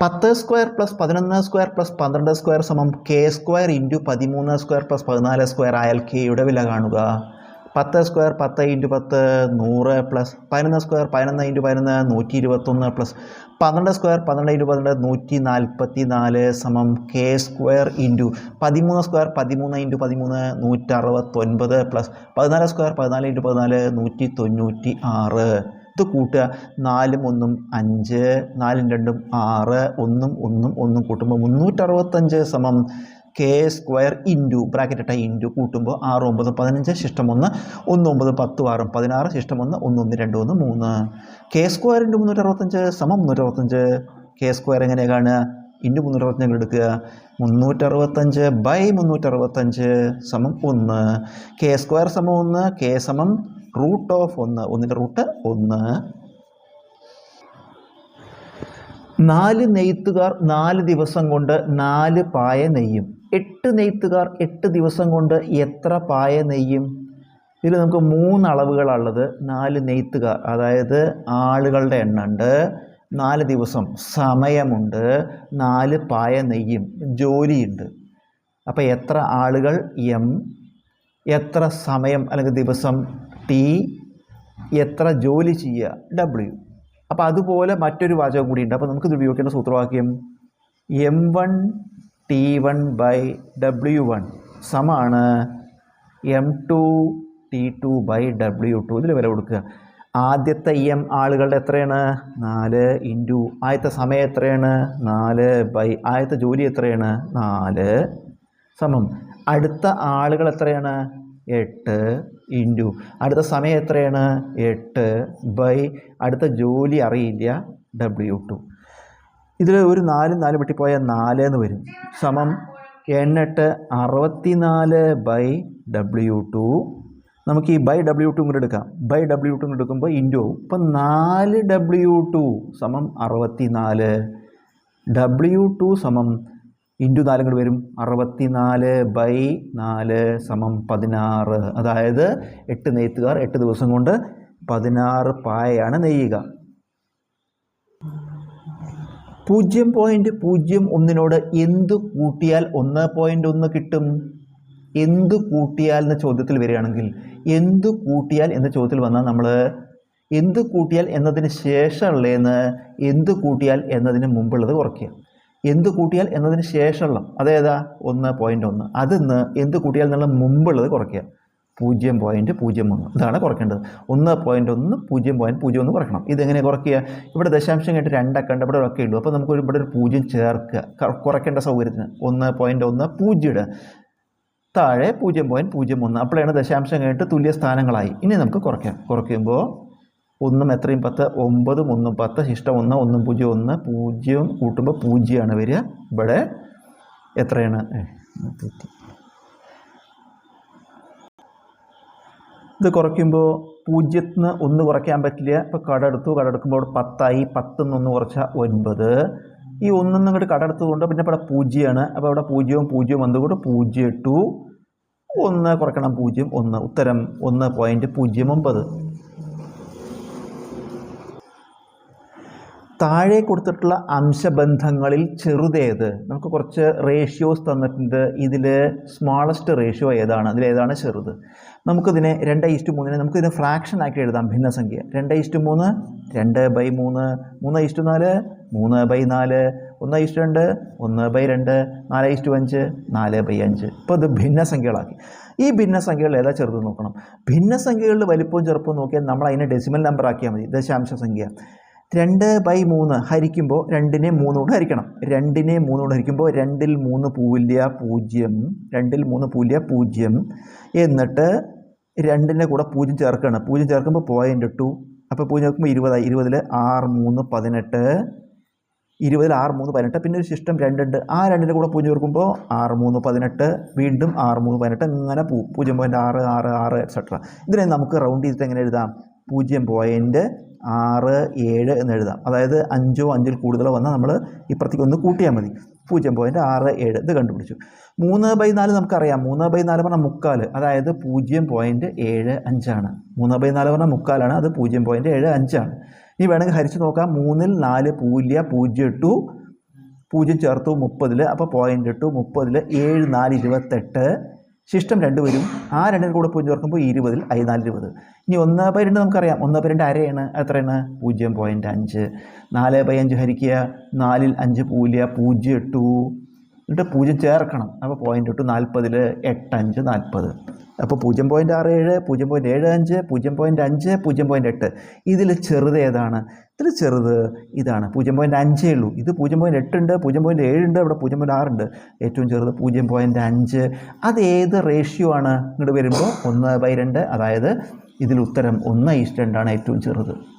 പത്ത് square plus പതിനൊന്ന് square plus പന്ത്രണ്ട് സ്ക്വയർ സമം കെ സ്ക്വയർ ഇന്റു പതിമൂന്ന് സ്ക്വയർ പ്ലസ് പതിനാല് സ്ക്വയർ ആയാൽ കെയുടെ വില കാണുക. പത്ത് സ്ക്വയർ പത്ത് ഇന്റു പത്ത് നൂറ് പ്ലസ് പതിനൊന്ന് സ്ക്വയർ പതിനൊന്ന് ഇന്റു പതിനൊന്ന് നൂറ്റി ഇരുപത്തൊന്ന് പ്ലസ് പന്ത്രണ്ട് സ്ക്വയർ പന്ത്രണ്ട് ഇന്റു പന്ത്രണ്ട് നൂറ്റി നാൽപ്പത്തി നാല് സമം കെ സ്ക്വയർ ഇന്റു പതിമൂന്ന് സ്ക്വയർ പതിമൂന്ന് ഇന്റു പതിമൂന്ന് നൂറ്ററുപത്തൊൻപത് പ്ലസ് പതിനാല് സ്ക്വയർ പതിനാല് ഇന്റു പതിനാല് നൂറ്റി തൊണ്ണൂറ്റി ആറ് ഇത് കൂട്ടുക. നാലും ഒന്നും അഞ്ച് നാലും രണ്ടും ആറ് ഒന്നും ഒന്നും ഒന്നും കൂട്ടുമ്പോൾ മുന്നൂറ്ററുപത്തഞ്ച് സമം കെ സ്ക്വയർ ഇന്റു ബ്രാക്കറ്റ് ഇട്ട ഇന്റു കൂട്ടുമ്പോൾ ആറ് ഒമ്പത് പതിനഞ്ച് ശിഷ്ടം ഒന്ന് ഒന്ന് ഒമ്പത് പത്ത് ആറും പതിനാറ് ശിഷ്ടം ഒന്ന് ഒന്ന് ഒന്ന് രണ്ട് ഒന്ന് മൂന്ന്. കെ സ്ക്വയർ ഇന്റു മുന്നൂറ്ററുപത്തഞ്ച് സമം മുന്നൂറ്ററുപത്തഞ്ച്. കെ സ്ക്വയർ എങ്ങനെയാണ് കാണുക? ഇന്റു മുന്നൂറ്ററുപത്തഞ്ച് എടുക്കുക. മുന്നൂറ്ററുപത്തഞ്ച് ബൈ മുന്നൂറ്ററുപത്തഞ്ച് സമം ഒന്ന്. കെ സ്ക്വയർ സമം ഒന്ന് കെ സമം റൂട്ട് ഓഫ് ഒന്ന് ഒന്നിന്റെ റൂട്ട് ഒന്ന്. നാല് നെയ്ത്തുകാർ നാല് ദിവസം കൊണ്ട് നാല് പായ നെയ്യും. എട്ട് നെയ്ത്തുകാർ എട്ട് ദിവസം കൊണ്ട് എത്ര പായ നെയ്യും? ഇതിൽ നമുക്ക് മൂന്ന് അളവുകളുള്ളത് നാല് നെയ്ത്തുകാർ അതായത് ആളുകളുടെ എണ്ണമുണ്ട്. നാല് ദിവസം സമയമുണ്ട്. നാല് പായ നെയ്യും. ജോലിയുണ്ട്. അപ്പോൾ എത്ര ആളുകൾ എം എത്ര സമയം അല്ലെങ്കിൽ ദിവസം ടി എത്ര ജോലി ചെയ്യുക? ഡബ്ല്യു അപ്പോൾ അതുപോലെ മറ്റൊരു വാചകം കൂടിയുണ്ട് അപ്പോൾ നമുക്കിത് ഉപയോഗിക്കേണ്ട സൂത്രവാക്യം M one T one by W one സമാണ് M two T two by W two ഇതിൽ വില കൊടുക്കുക. ആദ്യത്തെ എം ആളുകളുടെ എത്രയാണ്? നാല് ഇന്റു ആദ്യത്തെ സമയം എത്രയാണ്? നാല് ബൈ ആദ്യത്തെ ജോലി എത്രയാണ്? നാല്. സമം. അടുത്ത ആളുകൾ എത്രയാണ്? എട്ട്. ഇന്റു അടുത്ത സമയം എത്രയാണ്? എട്ട് ബൈ അടുത്ത ജോലി അറിയില്ല. ഡബ്ല്യു ടു ഇതിൽ ഒരു നാലും നാല് വെട്ടിപ്പോയാൽ നാല് എന്ന് വരും. സമം എണ്ണെട്ട് അറുപത്തി നാല് ബൈ ഡബ്ല്യു ടു നമുക്ക് ഈ ബൈ ഡബ്ല്യു ടു കൂടെ എടുക്കാം. ബൈ ഡബ്ല്യു ടു എടുക്കുമ്പോൾ ഇന്റു ഇപ്പം നാല് ഡബ്ല്യു ടു സമം അറുപത്തി നാല് ഡബ്ല്യു ടു സമം ഇന്റു നാലും കൂടി വരും. അറുപത്തി നാല് ബൈ നാല് സമം പതിനാറ്. അതായത് എട്ട് നെയ്ത്തുകാർ എട്ട് ദിവസം കൊണ്ട് പതിനാറ് പായയാണ് നെയ്യുക. പൂജ്യം പോയിന്റ് പൂജ്യം ഒന്നിനോട് എന്ത് കൂട്ടിയാൽ ഒന്ന് പോയിന്റ് ഒന്ന് കിട്ടും? എന്ത് കൂട്ടിയാൽ എന്ന ചോദ്യത്തിൽ വരികയാണെങ്കിൽ എന്ത് കൂട്ടിയാൽ എന്ന ചോദ്യത്തിൽ വന്നാൽ നമ്മൾ എന്ത് കൂട്ടിയാൽ എന്നതിന് ശേഷമുള്ളതെന്ന് എന്ത് കൂട്ടിയാൽ എന്നതിന് മുമ്പുള്ളത് കുറയ്ക്കുക. എന്ത് കൂട്ടിയാൽ എന്നതിന് ശേഷമുള്ള അതേതാ? ഒന്ന് പോയിന്റ് ഒന്ന്. അതിന്ന് എന്ത് കൂട്ടിയാൽ എന്നുള്ള മുമ്പുള്ളത് കുറയ്ക്കുക. പൂജ്യം പോയിന്റ് പൂജ്യം ഒന്ന്. ഇതാണ് കുറയ്ക്കേണ്ടത്. ഒന്ന് പോയിന്റ് ഒന്ന് പൂജ്യം പോയിന്റ് പൂജ്യം ഒന്ന് കുറയ്ക്കണം. ഇതെങ്ങനെ കുറയ്ക്കുക? ഇവിടെ ദശാംശം കേട്ട് രണ്ടൊക്കെ ഉണ്ട് ഇവിടെ ഒക്കെ ഉള്ളൂ. അപ്പോൾ നമുക്ക് ഇവിടെ ഒരു പൂജ്യം ചേർക്കുക. കുറയ്ക്കേണ്ട സൗകര്യത്തിന്. ഒന്ന് പോയിന്റ് ഒന്ന് പൂജ്യം ഇടുക താഴെ പൂജ്യം പോയിന്റ് പൂജ്യം ഒന്ന്. അപ്പോഴാണ് ദശാംശം കേട്ട് തുല്യ സ്ഥാനങ്ങളായി. ഇനി നമുക്ക് കുറയ്ക്കാം. കുറയ്ക്കുമ്പോൾ ഒന്നും എത്രയും പത്ത് ഒമ്പതും ഒന്നും പത്ത് ശിഷ്ടം ഒന്ന് ഒന്നും പൂജ്യം ഒന്ന് പൂജ്യം കൂട്ടുമ്പോൾ പൂജ്യമാണ് വരിക. ഇവിടെ എത്രയാണ്? ഇത് കുറയ്ക്കുമ്പോൾ പൂജ്യത്തിന് ഒന്ന് കുറയ്ക്കാൻ പറ്റില്ല. ഇപ്പോൾ കടെടുത്തു കടമെടുക്കുമ്പോൾ അവിടെ പത്തായി പത്തിൽ ഒന്ന് കുറച്ചാൽ ഒൻപത്. ഈ ഒന്നും ഇങ്ങോട്ട് കടമെടുത്തതുകൊണ്ട് പിന്നെ ഇവിടെ പൂജ്യമാണ് അപ്പോൾ അവിടെ പൂജ്യവും പൂജ്യവും വന്നുകൊണ്ട് പൂജ്യം ടു ഒന്ന് കുറയ്ക്കണം പൂജ്യം ഒന്ന്. ഉത്തരം ഒന്ന് പോയിന്റ് പൂജ്യം ഒമ്പത്. താഴെ കൊടുത്തിട്ടുള്ള അംശബന്ധങ്ങളിൽ ചെറുതേത്? നമുക്ക് കുറച്ച് റേഷ്യോസ് തന്നിട്ടുണ്ട്. ഇതിൽ സ്മാളസ്റ്റ് റേഷ്യോ ഏതാണ്? അതിലേതാണ് ചെറുത്. നമുക്കിതിനെ രണ്ട് ഈസ്റ്റ് മൂന്നിനെ നമുക്കിതിനെ ഫ്രാക്ഷൻ ആക്കി എഴുതാം ഭിന്നസംഖ്യ. രണ്ട് ഈസ്റ്റ് മൂന്ന് രണ്ട് ബൈ മൂന്ന്. മൂന്ന് ഈസ്റ്റ് നാല് മൂന്ന് ബൈ നാല്. ഒന്ന് ഈസ്റ്റ് രണ്ട് ഒന്ന് ബൈ രണ്ട്. നാല് ഈസ്റ്റ് അഞ്ച് നാല് ബൈ അഞ്ച്. ഇപ്പോൾ ഇത് ഭിന്നസംഖ്യകളാക്കി. ഈ ഭിന്നസംഖ്യകൾ ഏതാ ചെറുത് നോക്കണം? ഭിന്നസംഖ്യകളുടെ വലിപ്പവും ചെറുപ്പവും നോക്കിയാൽ നമ്മൾ അതിനെ ഡെസിമൽ നമ്പർ ആക്കിയാൽ മതി. ദശാംശ സംഖ്യ രണ്ട് ബൈ മൂന്ന് ഹരിക്കുമ്പോൾ രണ്ടിനെ മൂന്ന് കൊണ്ട് ഹരിക്കണം. രണ്ടിനെ മൂന്ന് കൊണ്ട് ഹരിക്കുമ്പോൾ രണ്ടിൽ മൂന്ന് പൂല്യ പൂജ്യം രണ്ടിൽ മൂന്ന് പൂല്യ പൂജ്യം. എന്നിട്ട് രണ്ടിന്റെ കൂടെ പൂജ്യം ചേർക്കണം. പൂജ്യം ചേർക്കുമ്പോൾ പോയിന്റ് ടു അപ്പോൾ പൂജ്യം ചേർക്കുമ്പോൾ ഇരുപതായി. ഇരുപതിൽ ആറ് മൂന്ന് പതിനെട്ട്. ഇരുപതിൽ ആറ് മൂന്ന് പതിനെട്ട്. പിന്നെ ഒരു സിസ്റ്റം രണ്ടുണ്ട്. ആ രണ്ടിന്റെ കൂടെ പൂജ്യം ചേർക്കുമ്പോൾ ആറ് മൂന്ന് പതിനെട്ട്. വീണ്ടും ആറ് മൂന്ന് പതിനെട്ട്. ഇങ്ങനെ പൂ പൂജ്യം പോയിന്റ് ആറ് ആറ് ആറ് എക്സെട്ര ഇതിനെ നമുക്ക് റൗണ്ട് ചെയ്തിട്ട് എങ്ങനെ എഴുതാം? പൂജ്യം പോയിന്റ് ആറ് ഏഴ് എന്ന് എഴുതാം. അതായത് അഞ്ചോ അഞ്ചിൽ കൂടുതലോ വന്നാൽ നമ്മൾ ഇപ്പുറത്തേക്ക് ഒന്ന് കൂട്ടിയാൽ മതി. പൂജ്യം പോയിന്റ് ആറ് ഏഴ്. ഇത് കണ്ടുപിടിച്ചു. മൂന്ന് ബൈ നാല് നമുക്കറിയാം. മൂന്ന് ബൈ നാല് പറഞ്ഞാൽ മുക്കാൽ. അതായത് പൂജ്യം പോയിന്റ് ഏഴ് അഞ്ചാണ് മൂന്ന് ബൈ നാല് പറഞ്ഞാൽ മുക്കാലാണ് അത് പൂജ്യം പോയിന്റ് ഏഴ് അഞ്ചാണ് ഇനി വേണമെങ്കിൽ ഹരിച്ച് നോക്കാം. മൂന്നിൽ നാല് പൂല്യ പൂജ്യം ഇട്ടു പൂജ്യം ചേർത്തു മുപ്പതിൽ അപ്പോൾ പോയിന്റ് ഇട്ടു മുപ്പതിൽ ഏഴ് നാല് ഇരുപത്തെട്ട്. ശിഷ്ടം രണ്ട് വരും. ആ രണ്ടിന് കൂടെ പൂജ്യം ചേർക്കുമ്പോൾ ഇരുപതിൽ നാല് ഇരുപത്. ഇനി ഒന്ന് ബൈ രണ്ട് നമുക്കറിയാം. ഒന്ന് ബൈ രണ്ട് അരയാണ്. എത്രയാണ്? പൂജ്യം പോയിന്റ് അഞ്ച്. നാല് ബൈ അഞ്ച് ഹരിക്കുക. നാലിൽ അഞ്ച് പൂല്യ. പൂജ്യം എട്ടു. എന്നിട്ട് പൂജ്യം ചേർക്കണം. അപ്പോൾ പോയിന്റ് എട്ടു നാൽപ്പതിൽ എട്ടഞ്ച് നാൽപ്പത്. അപ്പോൾ പൂജ്യം പോയിന്റ് ആറ് ഏഴ് പൂജ്യം പോയിന്റ് ഏഴ് അഞ്ച് പൂജ്യം പോയിന്റ് അഞ്ച് പൂജ്യം പോയിന്റ് എട്ട്. ഇതിൽ ചെറുത് ഏതാണ്? ഇതിൽ ചെറുത് ഇതാണ്. പൂജ്യം പോയിന്റ് അഞ്ചേ ഉള്ളൂ. ഇത് പൂജ്യം പോയിന്റ് എട്ടുണ്ട് പൂജ്യം പോയിന്റ് ഏഴുണ്ട് ഇവിടെ പൂജ്യം പോയിന്റ് ആറുണ്ട്. ഏറ്റവും ചെറുത് പൂജ്യം പോയിന്റ് അഞ്ച്. അത് ഏത് റേഷ്യോ ആണ്? ഇങ്ങോട്ട് വരുമ്പോൾ ഒന്ന് ബൈ രണ്ട്. അതായത് ഇതിൽ ഉത്തരം ഒന്ന് ഈസ്റ്റ് രണ്ടാണ് ഏറ്റവും ചെറുത്.